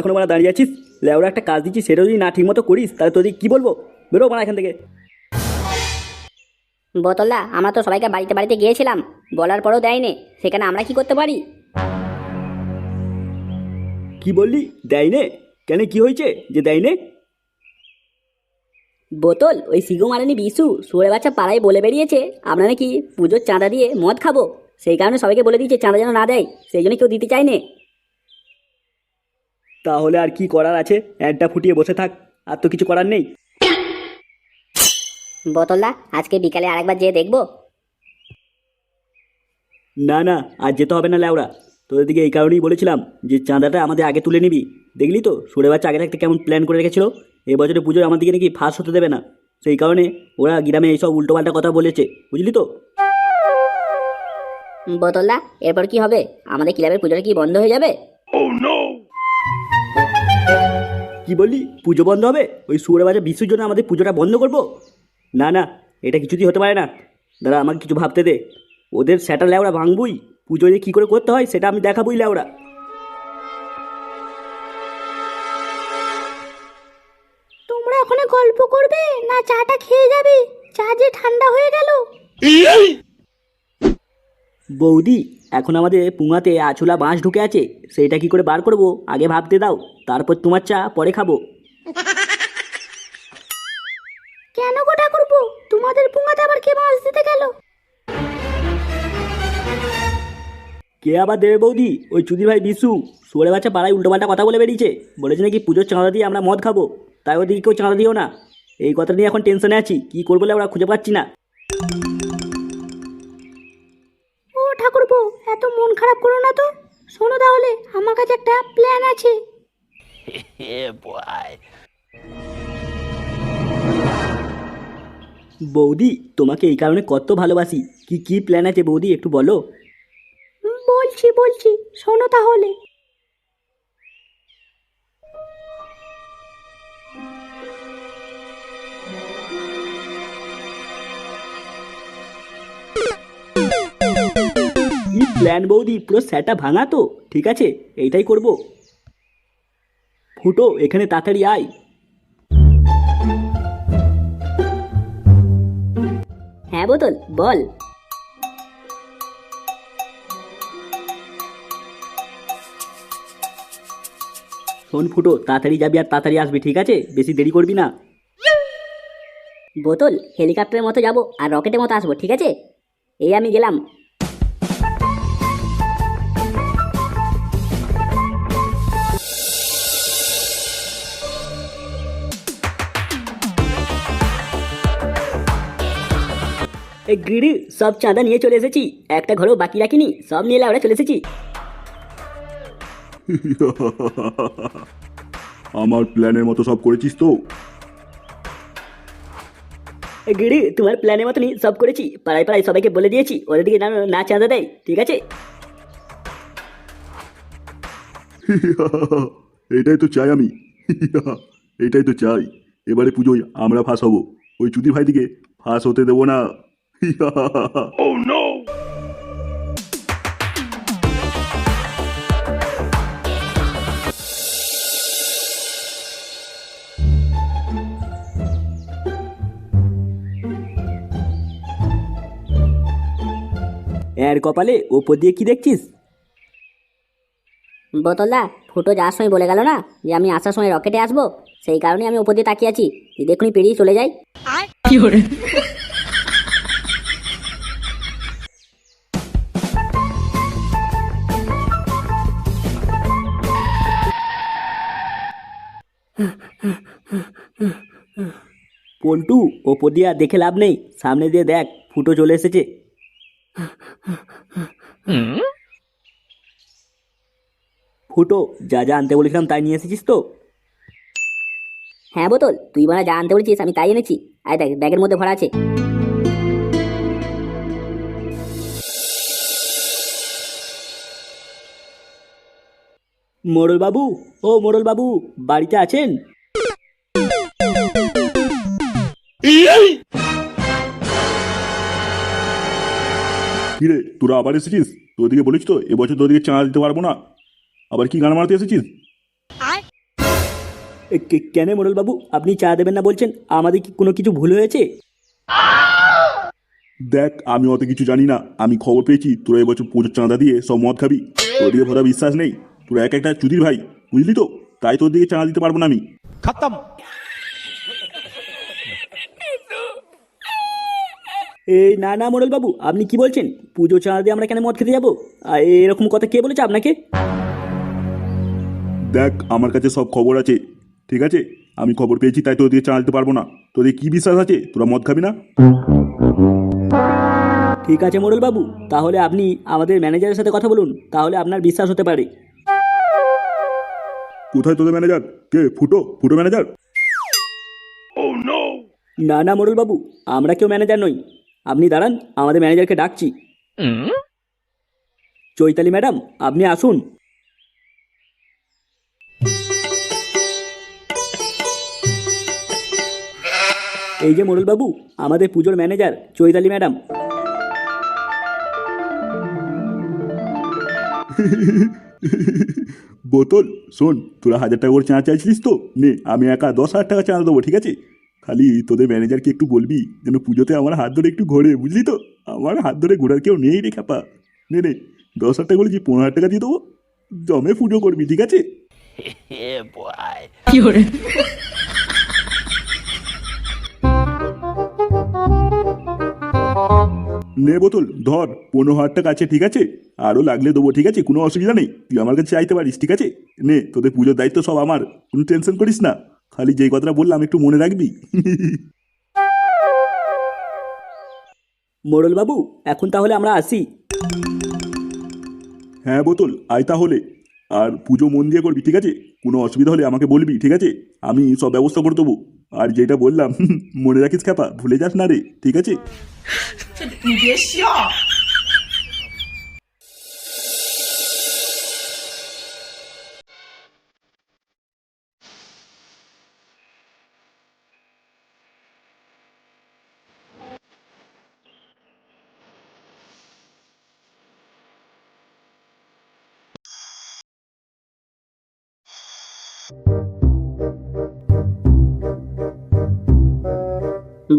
এখনও মানে দাঁড়িয়ে আছিস? লেওরা একটা কাজ দিচ্ছি সেটা যদি না ঠিক মতো করিস তাহলে তোদের কী বলব? বেরো মানে এখান থেকে। বোতলদা আমরা তো সবাইকে বাড়িতে বাড়িতে গিয়েছিলাম বলার পরও দেয়নি সেখানে আমরা কি করতে পারি? কি বললি? দেয় নে কেন কি হয়েছে যে দেয় নে বোতল ওই সিগো মারানি বিশু সুরে বাচ্চা পাড়ায় বলে বেরিয়েছে আমরা নাকি পুজোর চাঁদা দিয়ে মদ খাব সেই কারণে সবাইকে বলে দিয়েছে চাঁদা যেন না দেয় সেই জন্য কেউ দিতে চায় চায়নি। তাহলে আর কি করার আছে? অ্যাডটা ফুটিয়ে বসে থাক আর তো কিছু করার নেই। বোতলদা আজকে বিকালে আরেকবার যেয়ে দেখব? না না আর যেতে হবে না লেওড়া তোদের দিকে এই কারণেই বলেছিলাম যে চাঁদাটা আমাদের আগে তুলে নিবি। দেখলি তো সরে বাচ্চা আগে থাকতে কেমন প্ল্যান করে রেখেছিল? এবছরে পুজোয় আমার দিকে নাকি ফাঁস হতে দেবে না। সেই কারণে ওরা গ্রামে এইসব উল্টোপাল্টা কথা বলেছে বুঝলি তো? বোতলদা এরপর কি হবে? আমাদের ক্লাবের পুজোটা কি বন্ধ হয়ে যাবে? কি বললি? পুজো বন্ধ হবে? ওই সুরে বাজা বিশুর জন্য আমাদের পুজোটা বন্ধ করব? না না এটা কিছুতেই হতে পারে না। দাদা আমাকে কিছু ভাবতে দে। ওদের সেটা লেওড়া ভাঙবই। পুজো যে কী করে করতে হয় সেটা আমি দেখাবই লেওড়া তোমরা ওখানে গল্প করবে না চাটা খেয়ে যাবে? চা যে ঠান্ডা হয়ে গেল। বৌদি এখন আমাদের পুঙাতে আছুলা বাঁশ ঢুকে আছে সেইটা কি করে বার করব? আগে ভাবতে দাও তারপর তোমার চা পরে খাব। কেন গোটা করব তোমাদের পুঙাতে আবার কে মাছ দিতে গেল? কে আবার দেবে বৌদি? ওই চুদির ভাই বিশু সোরে বাচ্চা পাড়ায় উল্টোপাল্টা কথা বলে বেরিয়েছে। বলেছে নাকি পুজোর চাঁদা দিয়ে আমরা মদ খাব তাই ওদিকে কেউ চাঁদা দিও না। এই কথা নিয়ে এখন টেনশনে আছি কি করব বলে ওরা খুঁজে পাচ্ছি না। এত মন খারাপ করো না তো। শোনো তাহলে আমার কাছে একটা প্ল্যান আছে। বৌদি তোমাকে এই কারণে কত ভালোবাসি। কি কি প্ল্যান আছে বৌদি একটু বলো। বলছি বলছি শোনো তাহলে। প্ল্যান বৌদি পুরো স্যাটা ভাঙা তো ঠিক আছে? এইটাই করব। ফুটো এখানে তাড়াতাড়ি আয়। হ্যাঁ বোতল বল। শোন ফুটো তাড়াতাড়ি যাবি আর তাড়াতাড়ি আসবি ঠিক আছে? বেশি দেরি করবি না। বোতল হেলিকপ্টারের মতো যাব আর রকেটের মতো আসব ঠিক আছে? এই আমি গেলাম। গিরি সব চাঁদা নিয়ে চলে এসেছি। একটা ঘরেও বাকি রাখিনি সব নিয়ে আমরা চলে এসেছি। আমার প্ল্যানের মতো সব করেছিস তো? গিরি তোমার প্ল্যানের মতনই সব করেছি। পাড়ায় পাড়ায় সবাইকে বলে দিয়েছি ওদের দিকে না চাঁদা দেয় ঠিক আছে? এটাই তো চাই আমি। এটাই তো চাই। এবারে পুজোয় আমরা ফাঁস হব। ওই চুদির ভাই দিকে ফাঁস হতে দেবো না। এর কপালে ওপর দিয়ে কি দেখছিস? বোতলদা ফুটো যাওয়ার সময় বলে গেল না যে আমি আসার সময় রকেটে আসব? সেই কারণে আমি ওপর দিয়ে তাকিয়ে আছি। দেখুনি পেরিয়ে চলে যাই। পল্টু ওপর দিয়ে আর দেখে লাভ নেই। সামনে দিয়ে দেখ ফুটো চলে এসেছে। ফুটো যা যা আনতে বলেছিলাম তাই নিয়ে এসেছিস তো? হ্যাঁ বোতল তুই বলা যা আনতে বলেছিস আমি তাই এনেছি। আয় দেখ ব্যাগের মধ্যে ভরা আছে। মোড়ল বাবু ও মোড়ল বাবু বাড়িতে আছেন? কিরে তোরা আবার এসেছিস? তোদেরকে বলিস তো এবছর তোদেরকে চাঁদা দিতে পারব না। আবার কি গান মারতে এসেছিস? কেন মোড়ল বাবু আপনি চা দেবেন না বলছেন আমাদের কি কোনো কিছু ভুল হয়েছে? দেখ আমি অত কিছু জানি না। আমি খবর পেয়েছি তোরা এবছর পুজোর চাঁদা দিয়ে সব মদ খাবি। তোর দিকে ভরা বিশ্বাস নেই। তোরা এক একটা চুদির ভাই বুঝলি তো? তাই তোর দিকে চাঁদা দিতে পারব না আমি। খতম! এই না না মোড়লবাবু আপনি কি বলছেন? পুজো চাঁদা দিয়ে আমরা কেন মদ খেতে যাব? আর এরকম কথা কে বলেছে আপনাকে? দেখ আমার কাছে সব খবর আছে ঠিক আছে? আমি খবর পেয়েছি তাই চাঁদা দিতে পারব না। তোদের কি বিশ্বাস আছে? তোরা মদ খাবি না? ঠিক আছে মোড়লবাবু তাহলে আপনি আমাদের ম্যানেজারের সাথে কথা বলুন তাহলে আপনার বিশ্বাস হতে পারে। কোথায় তোদের ম্যানেজার? কে ফুটো? ফুটো ম্যানেজার? না না মোড়লবাবু আমরা কেউ ম্যানেজার নই। আপনি দাঁড়ান আমাদের ম্যানেজারকে ডাকছি। চৈতালি ম্যাডাম আপনি আসুন। এই যে মোড়লবাবু আমাদের পুজোর ম্যানেজার চৈতালি ম্যাডাম বোতল শোন তোরা হাজার টাকা করে চাঁদা চাইছিলিস তো নে আমি একা দশ হাজার টাকা চাঁদা দেবো ঠিক আছে? খালি তোদের ম্যানেজারকে একটু বলবি যেন পুজোতে আমার হাত ধরে একটু ঘোরে বুঝলি তো? আমার হাত ধরে ঘোরার কেউ নেই রে খাপা নে নে দশ হাজার টাকা বলেছি পনেরো হাজার টাকা দিয়ে দেবো। জমে পুজো করবি ঠিক আছে? নে বোতল ধর পনেরো হাজার টাকা আছে ঠিক আছে? আরও লাগলে দেবো ঠিক আছে? কোনো অসুবিধা নেই তুই আমার কাছে চাইতে পারিস ঠিক আছে? নে তোদের পুজোর দায়িত্ব সব আমার কোনো টেনশন করিস না। খালি যেই কথাটা বললাম একটু মনে রাখবি? মোড়লবাবু এখন তাহলে আমরা আসি। হ্যাঁ বোতল আয় তাহলে। আর পুজো মন দিয়ে করবি ঠিক আছে? কোনো অসুবিধা হলে আমাকে বলবি ঠিক আছে? আমি সব ব্যবস্থা করে দেবো। আর যেটা বললাম মনে রাখিস খ্যাপা ভুলে যাস না রে ঠিক আছে?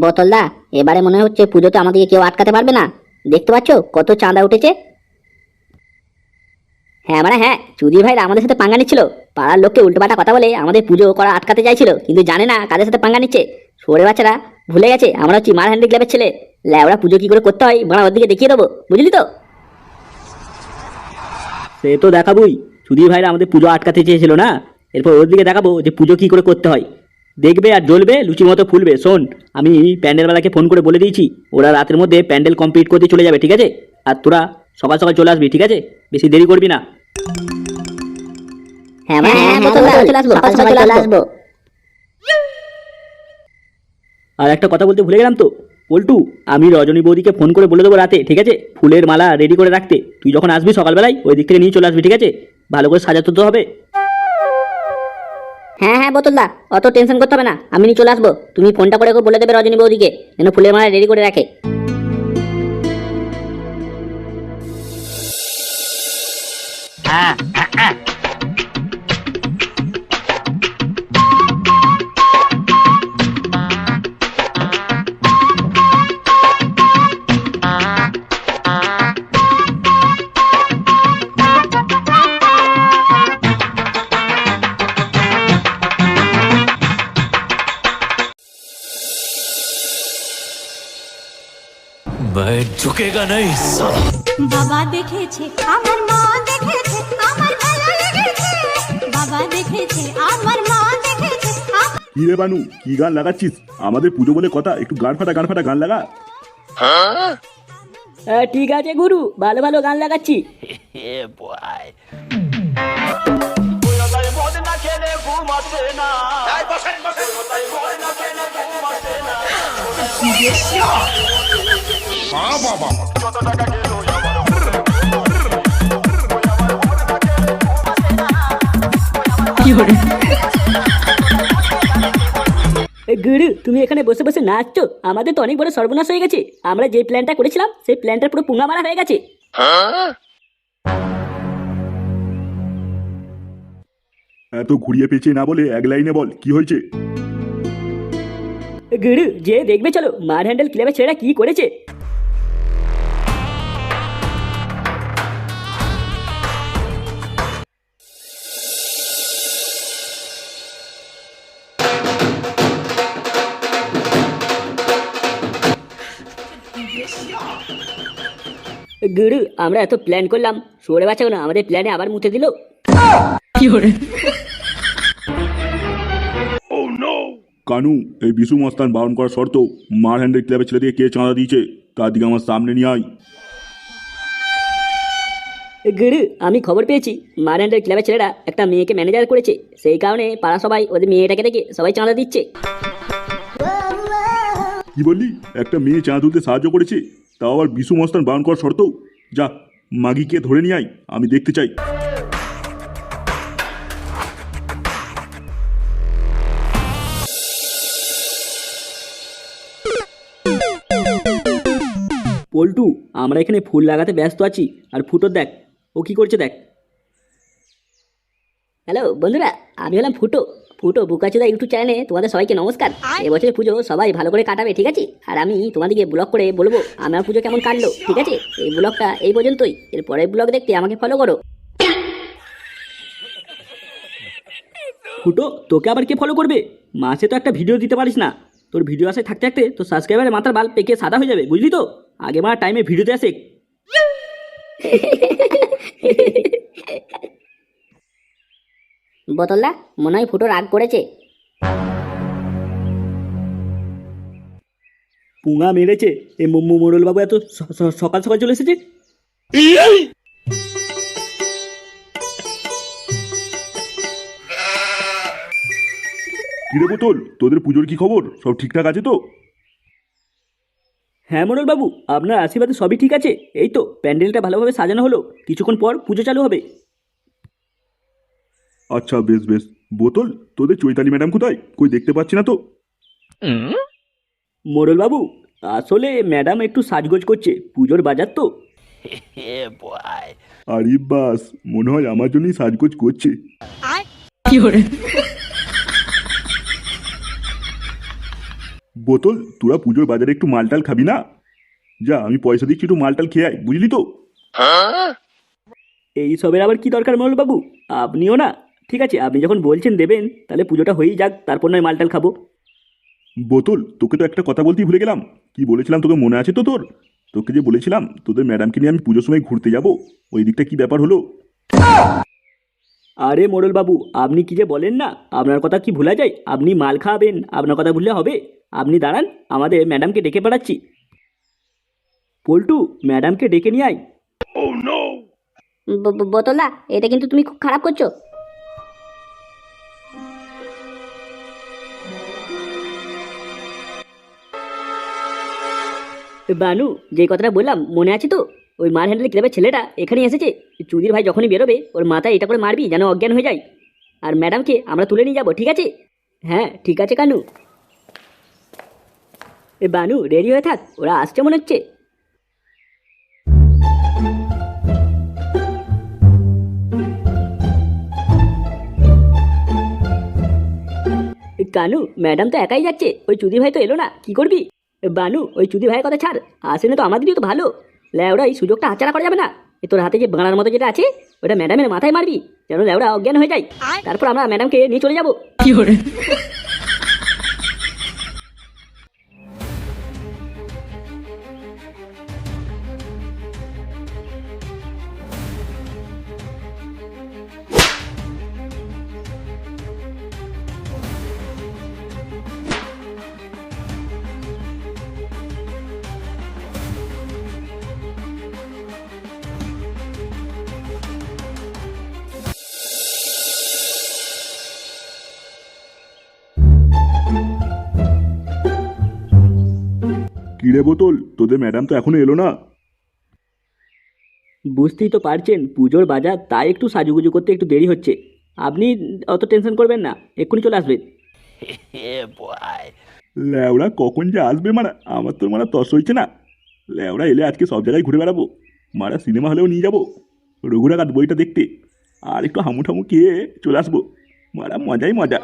বোতলদা, এবারে মনে হচ্ছে পুজোতে আমাদেরকে কেউ আটকাতে পারবে না। দেখতে পাচ্ছ কত চাঁদা উঠেছে? হ্যাঁ মানে হ্যাঁ চুদির ভাইরা আমাদের সাথে পাঙ্গা নিচ্ছিল। পাড়ার লোককে উল্টোপাল্টা কথা বলে আমাদের পুজো করা আটকাতে চাইছিল, কিন্তু জানে না কাদের সাথে পাঙ্গা নিচ্ছে। সরে বাচ্চারা, ভুলে গেছে, আমরা হচ্ছি মার হ্যান্ডি ক্লাবের ছেলে। ল্যাবরা পুজো কি করে করতে হয় বাড়া ওর দিকে দেখিয়ে দেবো, বুঝলি তো? সে তো দেখাবই সুধীর ভাইরা আমাদের পুজো আটকাতে চেয়েছিল না? এরপর ওর দিকে দেখাবো যে পুজো কী করে করতে হয়। দেখবে আর জ্বলবে লুচি মতো ফুলবে। শোন আমি প্যান্ডেলওয়ালাকে ফোন করে বলে দিয়েছি ওরা রাতের মধ্যে প্যান্ডেল কমপ্লিট করতে চলে যাবে ঠিক আছে? আর তোরা সকাল সকাল চলে আসবি ঠিক আছে? বেশি দেরি করবি না। হ্যাঁ হ্যাঁ আসব আর একটা কথা বলতে ভুলে গেলাম তো। পল্টু আমি রজনী বৌদিকে ফোন করে বলে দেবো রাতে ঠিক আছে? ফুলের মালা রেডি করে রাখতে। তুই যখন আসবি সকালবেলায় ওই দিক থেকে নিয়ে চলে আসবি ঠিক আছে? ভালো করে সাজাতে তো হবে। হ্যাঁ হ্যাঁ বোতলদা, অত টেনশন করতে হবে না, আমি নিয়ে চলে আসব। তুমি ফোনটা করে বলে দেবে রজনী বৌদিকে, যেন ফুলের মালা রেডি করে রাখে। मैं झुकेगा नहीं साला বাবা দেখেছে আমার মা দেখেছে আমার ভালো লেগেছে বাবা দেখেছে আমার মা দেখেছে আমার কি রে বানু কি গান লাগাচ্ছিস আমাদের পুজো বলে কথা একটু গান ফাটা গান ফাটা গান লাগা হ্যাঁ ঠিক আছে গুরু ভালো ভালো গান লাগাচ্ছি গুরু, তুমি এখানে বসে বসে নাচছো। আমাদের তো অনেক বড় সর্বনাশ হয়ে গেছে। আমরা যে প্ল্যানটা করেছিলাম, সেই প্ল্যানটা পুরো পুঙ্গা মারা হয়ে গেছে। এত ঘুরিয়ে পেঁচিয়ে না বলে এক লাইনে বল, কি হয়েছে? গুরু, যে দেখবে, চলো মার হ্যান্ডেল ক্লাবের ছেলেরা কি করেছে? গুরু, আমরা এত প্ল্যান করলাম। সরে না আমাদের প্ল্যানে আবার মুতে দিল। কানু এই বিশু মস্তান বারণ করার শর্ত মার হ্যান্ডেল ক্লাবের ছেলে ছেলেদেরকে কে চাঁদা দিয়েছে? তার দিকে আমার সামনে নিয়ে আয়। গুরু আমি খবর পেয়েছি মারান্ডার ক্লাবের ছেলেরা একটা মেয়েকে ম্যানেজার করেছে সেই কারণে পাড়া সবাই ওদের মেয়েটাকে দেখে সবাই চাঁদা দিচ্ছে। কি বললি? একটা মেয়ে চাঁদা তুলতে সাহায্য করেছে তাও আবার বিশু মস্তান বারণ করার শর্ত? যা মাগিকে ধরে নিয়ে আয় আমি দেখতে চাই। পল্টু আমরা এখানে ফুল লাগাতে ব্যস্ত আছি। আর ফুটোর দেখ ও কি করছে দেখ। হ্যালো বন্ধুরা আমি হলাম ফুটো। ফুটো বুকাচুদা ইউটিউব চ্যানেলে তোমাদের সবাইকে নমস্কার। এবছরের পুজো সবাই ভালো করে কাটাবে ঠিক আছে? আর আমি তোমাদেরকে ব্লগ করে বলব আমার পুজো কেমন কাটলো ঠিক আছে? এই ব্লগটা এই পর্যন্তই। এর পরের ব্লগ দেখতে আমাকে ফলো করো। ফুটো তোকে আবার কে ফলো করবে? মাসে তো একটা ভিডিও দিতে পারিস না। তোর ভিডিও আসে থাকতে থাকতে তোর সাবস্ক্রাইবারের মাথার বাল পেকে সাদা হয়ে যাবে বুঝলি তো? আগে মারা টাইমে ভিডিওতে আসে। বোতলদা মনে হয় ফুটো রাগ করেছে। পুঙা মেরেছে। এ মোমো মোড়লবাবু এত সকাল সকাল চলে এসেছে। কিরে বোতল তোদের পুজোর কি খবর? সব ঠিকঠাক আছে তো? হ্যাঁ মোড়লবাবু আপনার আশীর্বাদে সবই ঠিক আছে। এই তো প্যান্ডেলটা ভালোভাবে সাজানো হলো। কিছুক্ষণ পর পুজো চালু হবে। আচ্ছা বেশ বেশ। বোতল? তোদের চৈতালি ম্যাডাম কোথায়? কই দেখতে পাচ্ছি না তো। মোড়লবাবু আসলে ম্যাডাম একটু সাজগোজ করছে। পুজোর বাজার তো। আরে বাস মনে হয় আমার জন্যই সাজগোজ করছে। বোতল তোরা পুজোর বাজারে একটু মালটাল খাবি না? যা আমি পয়সা দিচ্ছি একটু মালটাল খেয়ে আয় বুঝলি তো? এই সবের আবার কি দরকার মোড়লবাবু আপনিও না। ঠিক আছে আপনি যখন বলছেন দেবেন তাহলে পুজোটা হয়েই যাক তারপর নয় মালটাল খাব। বোতল তোকে তো একটা কথা বলতেই ভুলে গেলাম। কি বলেছিলাম তোকে মনে আছে তো তোর? তোকে যে বলেছিলাম তোদের ম্যাডামকে নিয়ে আমি পুজোর সময় ঘুরতে যাব ওই দিকটা কি ব্যাপার হলো? আরে মোড়লবাবু আপনি কি যে বলেন না আপনার কথা কি ভুলা যায়? আপনি মাল খাওয়াবেন আপনার কথা ভুললে হবে। আপনি দাঁড়ান আমাদের ম্যাডামকে ডেকে পাঠাচ্ছি। পল্টু ম্যাডামকে ডেকে নিয়ে আয়। ব- ব- বোতলদা এটা কিন্তু তুমি খুব খারাপ করছ। বানু যে কথাটা বললাম মনে আছে তো? ওই মার হ্যান্ডেল ক্লাবের ছেলেটা এখানে এসেছে। চুদির ভাই যখনই বেরোবে ওর মাথায় এটা করে মারবি যেন অজ্ঞান হয়ে যায়। আর ম্যাডামকে আমরা তুলে নিয়ে যাব ঠিক আছে? হ্যাঁ ঠিক আছে কানু। এ বানু রেডি হয়ে থাক ওরা আসছে মনে হচ্ছে। এ কানু ম্যাডাম তো একাই যাচ্ছে ওই চুদি ভাই তো এলো না কি করবি? বানু ওই চুদি ভাইয়ের কথা ছাড় আসে না তো আমাদেরই তো ভালো। ল্যাওড়া এই সুযোগটা হাতছাড়া করা যাবে না। এ তোর হাতে যে বাংলার মতো যেটা আছে ওটা ম্যাডামের মাথায় মারবি যেন ল্যাওড়া অজ্ঞান হয়ে যায়। তারপর আমরা ম্যাডামকে নিয়ে চলে যাব। কিরে বোতল? তোদের ম্যাডাম তো এখনও এলো না। বুঝতেই তো পারছেন পুজোর বাজার তাই একটু সাজুগুজু করতে একটু দেরি হচ্ছে। আপনি অত টেনশন করবেন না এক্ষুনি চলে আসবেন। ল্যাওড়া কখন যে আসবে মারা আমার তো মারা তস হয়েছে না। ল্যাওড়া এলে আজকে সব জায়গায় ঘুরে বেড়াবো মারা সিনেমা হলেও নিয়ে যাব রঘুরাঘাট বইটা দেখতে আর একটু হামু ঠামু খেয়ে চলে আসব। মারা মজাই মজা।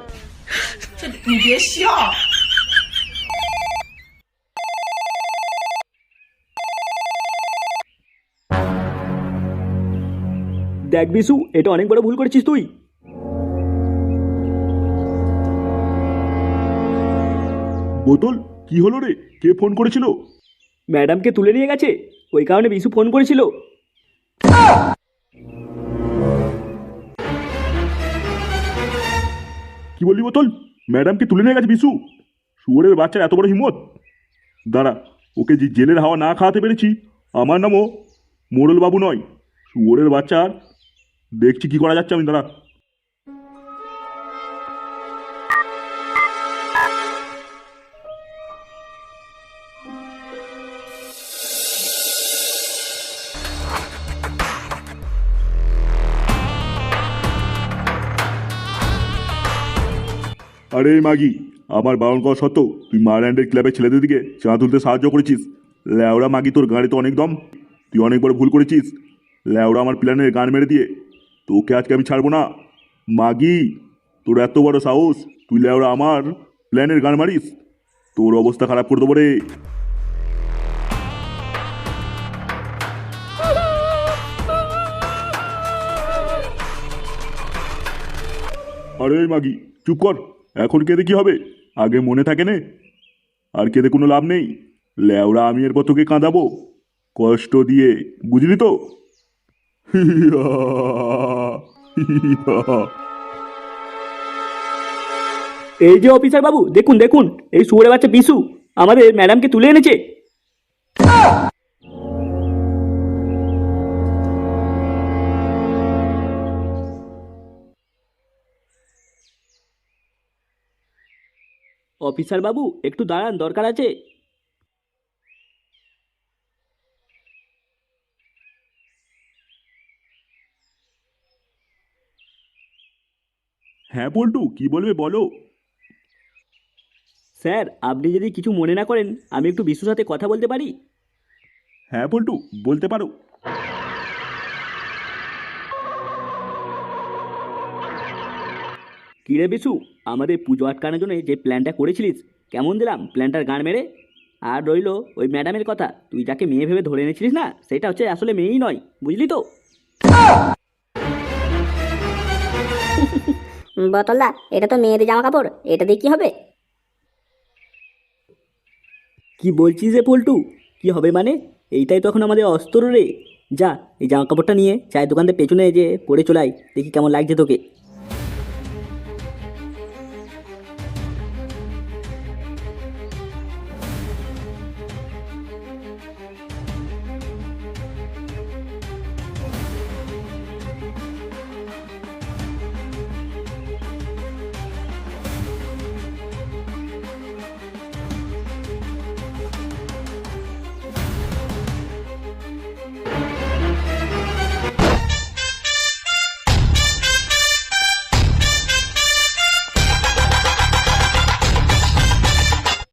দেখ বিশু এটা অনেক বড় ভুল করেছিস তুই। বোতল কি হলো রে? কে ফোন করেছিল? ম্যাডামকে তুলে নিয়ে গেছে ওই কারণে বিশু ফোন করেছিল। কি বললি বোতল? ম্যাডামকে তুলে নিয়ে গেছে বিশু। শুয়োরের বাচ্চার এত বড় হিম্মত। দাঁড়া ওকে যে জেলের হাওয়া না খাওয়াতে পেরেছি আমার নামও মোড়ল বাবু নয়। শুয়োরের বাচ্চার দেখছি কি করা যাচ্ছে আমি, দাঁড়া। আরে মাগি, আমার বারণ করা সত্ত্বেও তুই মারল্যান্ডের ক্লাবের ছেলেদের দিকে চা তুলতে সাহায্য করেছিস। ল্যাওড়া মাগি, তোর গাড়ি তো অনেক দম। তুই অনেক বড় ভুল করেছিস। ল্যাওড়া আমার প্ল্যানের গান মেরে দিয়ে তোকে আজকে আমি ছাড়বো না। মাগি, তোর এত বড় সাহস, তুই ল্যাওড়া আমার প্ল্যানের গান মারিস। তোর অবস্থা খারাপ করে দেবো রে। আরে মাগি, চুপ কর। এখন কেঁদে কি হবে? আগে মনে থাকে নে। আর কেঁদে কোনো লাভ নেই। ল্যাওড়া আমি এরপর তোকে কাঁদাবো। কষ্ট দিয়ে, বুঝলি তো? এই যে অফিসার বাবু, দেখুন দেখুন, এই শুয়োরের বাচ্চা পিসু আমাদের ম্যাডামকে তুলে এনেছে। অফিসার বাবু, একটু দাঁড়ান, দরকার আছে। হ্যাঁ পল্টু কি বলবে বলো। স্যার আপনি যদি কিছু মনে না করেন আমি একটু বিশুর সাথে কথা বলতে পারি? হ্যাঁ পল্টু বলতে পারো। কিরে বিশু আমাদের পুজো আটকানোর জন্য যে প্ল্যানটা করেছিলিস কেমন দিলাম প্ল্যানটার গান মেরে? আর রইল ওই ম্যাডামের কথা তুই যাকে মেয়ে ভেবে ধরে এনেছিলিস না সেটা হচ্ছে আসলে মেয়েই নয় বুঝলি তো? বোতলদা এটা তো মেয়েদের জামা কাপড় এটা দিয়ে কি হবে? কি বলছিস রে পল্টু? কি হবে মানে? এইটাই তখন আমাদের অস্ত্র রে। যা, এই জামা কাপড়টা নিয়ে চায়ের দোকানতে পেছনে যে পড়ে চলাই, দেখি কেমন লাগছে তোকে।